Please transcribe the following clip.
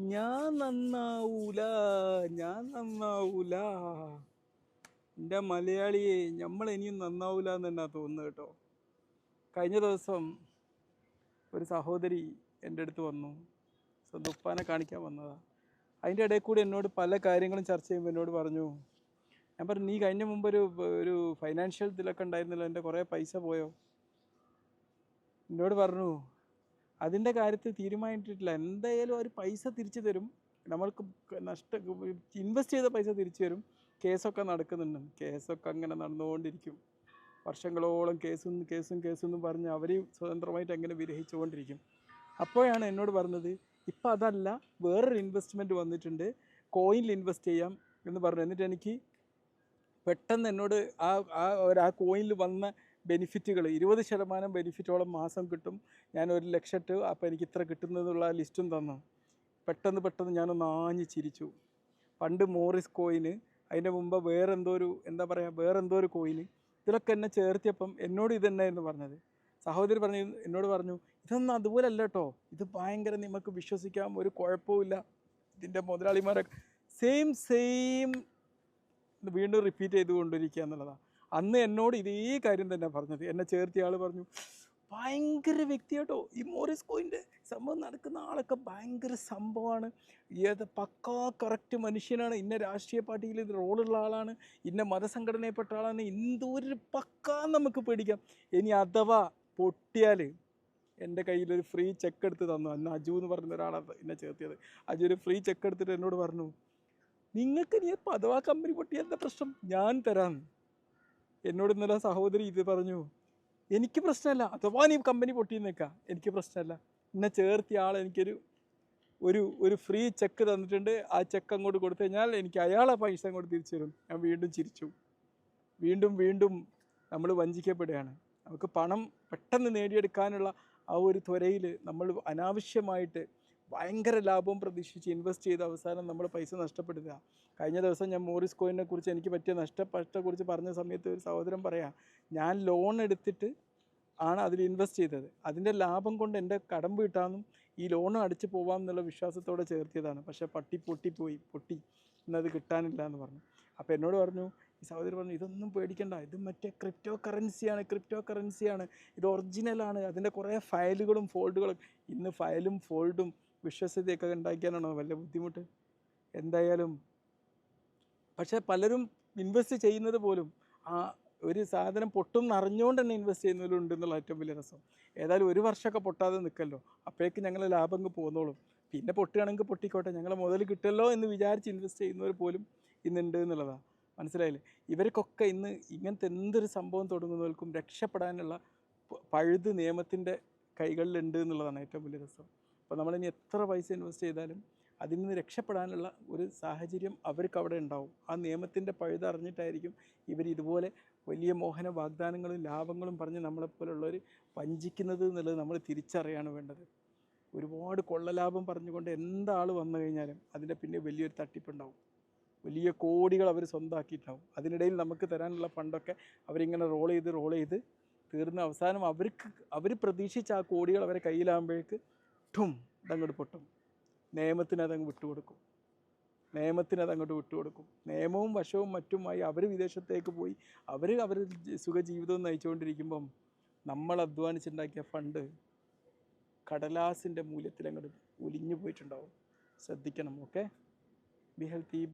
ഞാൻ നന്നാവൂല ഞാൻ നന്നാവൂല. എന്റെ മലയാളിയെ നമ്മൾ ഇനിയും നന്നാവൂല എന്ന് തന്നെ തോന്നുന്നു കേട്ടോ. കഴിഞ്ഞ ദിവസം ഒരു സഹോദരി എന്റെ അടുത്ത് വന്നു. സ്വന്തപ്പാനെ കാണിക്കാൻ വന്നതാ. അതിന്റെ ഇടയിൽ കൂടി എന്നോട് പല കാര്യങ്ങളും ചർച്ച ചെയ്യുമ്പോൾ എന്നോട് പറഞ്ഞു ഞാൻ പറഞ്ഞു നീ കഴിഞ്ഞ മുമ്പ് ഒരു ഒരു ഫൈനാൻഷ്യൽ ഇതിലൊക്കെ ഉണ്ടായിരുന്നല്ലോ എന്റെ കുറേ പൈസ പോയോ? എന്നോട് പറഞ്ഞു അതിന്റെ കാര്യത്തിൽ തീരുമാനിച്ചിട്ടില്ല എന്തായാലും അവർ പൈസ തിരിച്ചു തരും. നമ്മൾക്ക് നഷ്ട ഇൻവെസ്റ്റ് ചെയ്ത പൈസ തിരിച്ചു തരും. കേസൊക്കെ നടക്കുന്നുണ്ട്. കേസൊക്കെ അങ്ങനെ നടന്നുകൊണ്ടിരിക്കും. വർഷങ്ങളോളം കേസും കേസും കേസും എന്ന് പറഞ്ഞ് അവർ സ്വതന്ത്രമായിട്ട് അങ്ങനെ വിരഹിച്ചുകൊണ്ടിരിക്കും. അപ്പോഴാണ് എന്നോട് പറഞ്ഞത് ഇപ്പം അതല്ല വേറൊരു ഇൻവെസ്റ്റ്മെന്റ് വന്നിട്ടുണ്ട്. കോയിനിൽ ഇൻവെസ്റ്റ് ചെയ്യാം എന്ന് പറഞ്ഞു. എന്നിട്ട് എനിക്ക് പെട്ടെന്ന് എന്നോട് ആ ആ ഒരു ആ കോയിനിൽ വന്ന ബെനിഫിറ്റുകൾ ഇരുപത് ശതമാനം ബെനിഫിറ്റോളം മാസം കിട്ടും. ഞാൻ ഒരു ലക്ഷം ഇട്ട് അപ്പോൾ എനിക്ക് ഇത്ര കിട്ടുന്നതെന്നുള്ള ലിസ്റ്റും തന്നു. പെട്ടെന്ന് പെട്ടെന്ന് ഞാനൊന്ന് ആഞ്ഞ് ചിരിച്ചു. പണ്ട് മോറിസ് കോയിന് അതിന്റെ മുമ്പ് വേറെന്തോ ഒരു എന്താ പറയുക വേറെന്തോ ഒരു കോയിന് ഇതിലൊക്കെ എന്നെ ചേർത്തിയപ്പം എന്നോട് ഇതെന്നായിരുന്നു പറഞ്ഞത്. സഹോദരി പറഞ്ഞു എന്നോട് പറഞ്ഞു ഇതൊന്നും അതുപോലെ അല്ല കേട്ടോ ഇത് ഭയങ്കര നമുക്ക് വിശ്വസിക്കാം ഒരു കുഴപ്പമില്ല ഇതിന്റെ മുതലാളിമാരൊക്കെ സെയിം സെയിം വീണ്ടും റിപ്പീറ്റ് ചെയ്തുകൊണ്ടിരിക്കുക എന്നുള്ളതാണ് അന്ന് എന്നോട് ഇതേ കാര്യം തന്നെ പറഞ്ഞത്. എന്നെ ചേർത്തിയ ആൾ പറഞ്ഞു ഭയങ്കര വ്യക്തി കേട്ടോ. ഈ മോറിസ് കോയിന്റെ സംഭവം നടക്കുന്ന ആളൊക്കെ ഭയങ്കര സംഭവമാണ്. ഏത് പക്കാ കറക്റ്റ് മനുഷ്യനാണ്. ഇന്ന രാഷ്ട്രീയ പാർട്ടിയിൽ റോളുള്ള ആളാണ്. ഇന്ന മതസംഘടനയിൽപ്പെട്ട ആളാണ്. എന്തൊരു പക്കാ നമുക്ക് പേടിക്കാം. ഇനി അഥവാ പൊട്ടിയാൽ എന്റെ കയ്യിലൊരു ഫ്രീ ചെക്ക് എടുത്ത് തന്നു. അന്ന് അജു എന്ന് പറയുന്ന ഒരാളാണ് എന്നെ ചേർത്തിയത്. അജു ഒരു ഫ്രീ ചെക്ക് എടുത്തിട്ട് എന്നോട് പറഞ്ഞു നിങ്ങൾക്ക് നീ അഥവാ കമ്പനി പൊട്ടിയ പ്രശ്നം? ഞാൻ തരാം. എന്നോട് ഇന്നലെ സഹോദരി ഇത് പറഞ്ഞു. എനിക്ക് പ്രശ്നമല്ല. അഥവാ നീ കമ്പനി പൊട്ടിയെന്നേക്കാം. എനിക്ക് പ്രശ്നമല്ല. എന്നെ ചേർത്തിയ ആൾ എനിക്കൊരു ഒരു ഒരു ഫ്രീ ചെക്ക് തന്നിട്ടുണ്ട്. ആ ചെക്ക് അങ്ങോട്ട് കൊടുത്തു കഴിഞ്ഞാൽ എനിക്ക് അയാളെ പൈസ അങ്ങോട്ട് തിരിച്ചു തരും. ഞാൻ വീണ്ടും ചിരിച്ചു. വീണ്ടും വീണ്ടും നമ്മൾ വഞ്ചിക്കപ്പെടുകയാണ്. നമുക്ക് പണം പെട്ടെന്ന് നേടിയെടുക്കാനുള്ള ആ ഒരു ത്വരയിൽ നമ്മൾ അനാവശ്യമായിട്ട് ഭയങ്കര ലാഭവും പ്രതീക്ഷിച്ച് ഇൻവെസ്റ്റ് ചെയ്ത് അവസാനം നമ്മൾ പൈസ നഷ്ടപ്പെടുക. കഴിഞ്ഞ ദിവസം ഞാൻ മോറിസ് കോയിനെ കുറിച്ച് എനിക്ക് പറ്റിയ നഷ്ടപ്പെട്ടെക്കുറിച്ച് പറഞ്ഞ സമയത്ത് ഒരു സഹോദരൻ പറയാം ഞാൻ ലോൺ എടുത്തിട്ട് ആണ് അതിൽ ഇൻവെസ്റ്റ് ചെയ്തത്. അതിന്റെ ലാഭം കൊണ്ട് എന്റെ കടം വീട്ടാമെന്നും ഈ ലോൺ അടിച്ചു പോവാം എന്നുള്ള വിശ്വാസത്തോടെ ചേർത്തിയതാണ്. പക്ഷേ പട്ടി പൊട്ടിപ്പോയി പൊട്ടി. ഇന്നത് കിട്ടാനില്ല എന്ന് പറഞ്ഞു. അപ്പോൾ എന്നോട് പറഞ്ഞു ഈ സഹോദരി പറഞ്ഞു ഇതൊന്നും പേടിക്കണ്ട. ഇത് മറ്റേ ക്രിപ്റ്റോ കറൻസിയാണ് ക്രിപ്റ്റോ കറൻസിയാണ് ഇത് ഒറിജിനലാണ് അതിന്റെ കുറേ ഫയലുകളും ഫോൾഡുകളും ഇന്ന് ഫയലും ഫോൾഡും വിശ്വസ്തയൊക്കെ ഉണ്ടാക്കിയാലാണോ വല്ല ബുദ്ധിമുട്ട്? എന്തായാലും പക്ഷേ പലരും ഇൻവെസ്റ്റ് ചെയ്യുന്നത് പോലും ആ ഒരു സാധനം പൊട്ടും അറിഞ്ഞുകൊണ്ട് തന്നെ ഇൻവെസ്റ്റ് ചെയ്യുന്നവരുണ്ട് എന്നുള്ള ഏറ്റവും വലിയ രസം. ഏതായാലും ഒരു വർഷമൊക്കെ പൊട്ടാതെ നിൽക്കല്ലോ. അപ്പോഴേക്ക് ഞങ്ങൾ ലാഭം അങ്ങ് പോന്നോളും. പിന്നെ പൊട്ടുകയാണെങ്കിൽ പൊട്ടിക്കോട്ടെ. ഞങ്ങൾ മുതൽ കിട്ടല്ലോ എന്ന് വിചാരിച്ച് ഇൻവെസ്റ്റ് ചെയ്യുന്നവർ പോലും ഇന്നുണ്ട് എന്നുള്ളതാണ് മനസ്സിലായില്ലേ? ഇവർക്കൊക്കെ ഇന്ന് ഇങ്ങനത്തെ എന്തൊരു സംഭവം തുടങ്ങുന്നവർക്കും രക്ഷപ്പെടാനുള്ള പഴുത് നിയമത്തിന്റെ കൈകളിലുണ്ട് എന്നുള്ളതാണ് ഏറ്റവും വലിയ രസം. അപ്പോൾ നമ്മളിനി എത്ര പൈസ ഇൻവെസ്റ്റ് ചെയ്താലും അതിൽ നിന്ന് രക്ഷപ്പെടാനുള്ള ഒരു സാഹചര്യം അവർക്ക് അവിടെ ഉണ്ടാവും. ആ നിയമത്തിന്റെ പഴുതറിഞ്ഞിട്ടായിരിക്കും ഇവർ ഇതുപോലെ വലിയ മോഹന വാഗ്ദാനങ്ങളും ലാഭങ്ങളും പറഞ്ഞ് നമ്മളെപ്പോലുള്ളവർ വഞ്ചിക്കുന്നത് എന്നുള്ളത് നമ്മൾ തിരിച്ചറിയാണ് വേണ്ടത്. ഒരുപാട് കൊള്ളലാഭം പറഞ്ഞുകൊണ്ട് എന്താൾ വന്നു കഴിഞ്ഞാലും അതിന്റെ പിന്നെ വലിയൊരു തട്ടിപ്പുണ്ടാവും. വലിയ കോടികൾ അവർ സ്വന്തമാക്കിയിട്ടുണ്ടാവും അതിനിടയിൽ നമുക്ക് തരാനുള്ള ഫണ്ടൊക്കെ അവരിങ്ങനെ റോൾ ചെയ്ത് റോൾ ചെയ്ത് തീർന്ന അവസാനം അവർക്ക് അവർ പ്രതീക്ഷിച്ച ആ കോടികൾ അവരെ കയ്യിലാകുമ്പോഴേക്ക് ഠും അതങ്ങോട്ട് പൊട്ടും. നിയമത്തിന് അതങ്ങ് വിട്ടുകൊടുക്കും. നിയമത്തിന് അതങ്ങോട്ട് വിട്ടുകൊടുക്കും. നിയമവും വശവും മറ്റുമായി അവർ വിദേശത്തേക്ക് പോയി അവർ അവർ സുഖജീവിതവും നയിച്ചുകൊണ്ടിരിക്കുമ്പം നമ്മൾ അധ്വാനിച്ചുണ്ടാക്കിയ ഫണ്ട് കടലാസിന്റെ മൂല്യത്തിൽ അങ്ങോട്ട് ഒലിഞ്ഞു പോയിട്ടുണ്ടാവും ശ്രദ്ധിക്കണം ഓക്കെ ബി ഹെൽത്തി